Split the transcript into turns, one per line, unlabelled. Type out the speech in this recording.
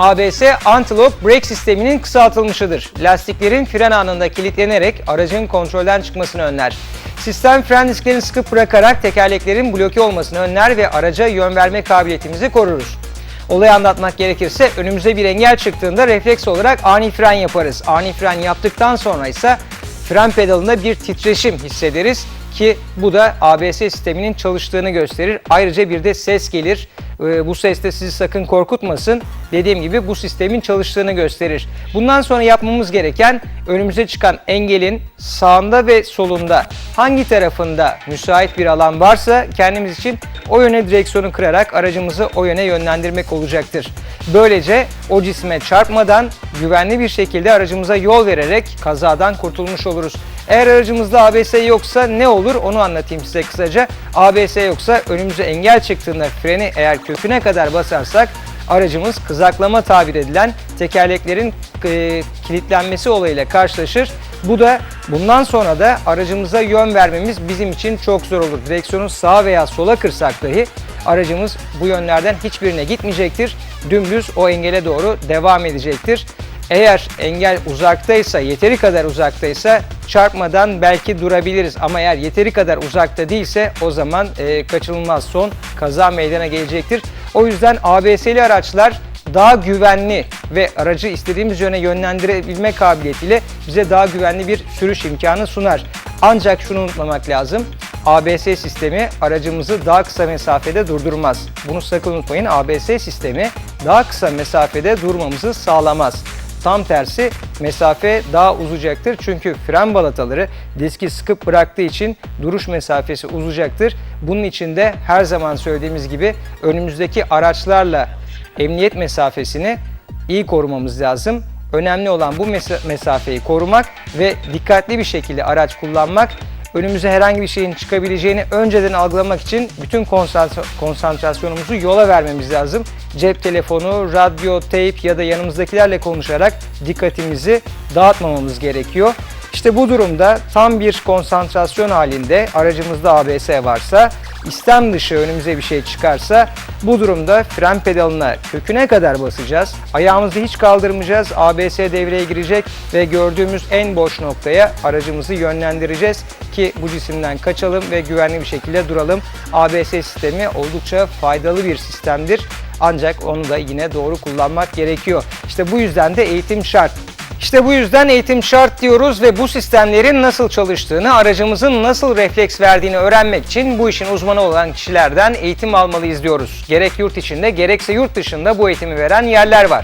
ABS Anti-Lock Brake sisteminin kısaltılmışıdır. Lastiklerin fren anında kilitlenerek aracın kontrolden çıkmasını önler. Sistem fren disklerini sıkıp bırakarak tekerleklerin bloke olmasını önler ve araca yön verme kabiliyetimizi koruruz. Olayı anlatmak gerekirse önümüze bir engel çıktığında refleks olarak ani fren yaparız. Ani fren yaptıktan sonra ise fren pedalında bir titreşim hissederiz ki bu da ABS sisteminin çalıştığını gösterir. Ayrıca bir de ses gelir. Ee, Bu ses de sizi sakın korkutmasın. Dediğim gibi bu sistemin çalıştığını gösterir. Bundan sonra yapmamız gereken önümüze çıkan engelin sağında ve solunda hangi tarafında müsait bir alan varsa kendimiz için o yöne direksiyonu kırarak aracımızı o yöne yönlendirmek olacaktır. Böylece o cisme çarpmadan güvenli bir şekilde aracımıza yol vererek kazadan kurtulmuş oluruz. Eğer aracımızda ABS yoksa ne olur onu anlatayım size kısaca. ABS yoksa önümüze engel çıktığında freni eğer köküne kadar basarsak aracımız kızaklama tabir edilen tekerleklerin e, kilitlenmesi olayıyla karşılaşır. Bu da bundan sonra da aracımıza yön vermemiz bizim için çok zor olur. Direksiyonu sağa veya sola kırsak dahi aracımız bu yönlerden hiçbirine gitmeyecektir. Dümdüz o engele doğru devam edecektir. Eğer engel uzaktaysa, yeteri kadar uzaktaysa çarpmadan belki durabiliriz. Ama eğer yeteri kadar uzakta değilse o zaman e, kaçınılmaz son kaza meydana gelecektir. O yüzden ABS'li araçlar daha güvenli ve aracı istediğimiz yöne yönlendirebilme kabiliyetiyle bize daha güvenli bir sürüş imkanı sunar. Ancak şunu unutmamak lazım. ABS sistemi aracımızı daha kısa mesafede durdurmaz. Bunu sakın unutmayın. ABS sistemi daha kısa mesafede durmamızı sağlamaz. Tam tersi mesafe daha uzayacaktır. Çünkü fren balataları diski sıkıp bıraktığı için duruş mesafesi uzayacaktır. Bunun için de her zaman söylediğimiz gibi önümüzdeki araçlarla emniyet mesafesini iyi korumamız lazım. Önemli olan bu mesa- mesafeyi korumak ve dikkatli bir şekilde araç kullanmak. Önümüze herhangi bir şeyin çıkabileceğini önceden algılamak için bütün konsantra- konsantrasyonumuzu yola vermemiz lazım. Cep telefonu, radyo, teyp ya da yanımızdakilerle konuşarak dikkatimizi dağıtmamamız gerekiyor. İşte bu durumda tam bir konsantrasyon halinde aracımızda ABS varsa, istem dışı önümüze bir şey çıkarsa bu durumda fren pedalına köküne kadar basacağız. Ayağımızı hiç kaldırmayacağız. ABS devreye girecek ve gördüğümüz en boş noktaya aracımızı yönlendireceğiz ki bu cisimden kaçalım ve güvenli bir şekilde duralım. ABS sistemi oldukça faydalı bir sistemdir. Ancak onu da yine doğru kullanmak gerekiyor. İşte bu yüzden de eğitim şart. İşte bu yüzden eğitim şart diyoruz ve bu sistemlerin nasıl çalıştığını, aracımızın nasıl refleks verdiğini öğrenmek için bu işin uzmanı olan kişilerden eğitim almalıyız diyoruz. Gerek yurt içinde gerekse yurt dışında bu eğitimi veren yerler var.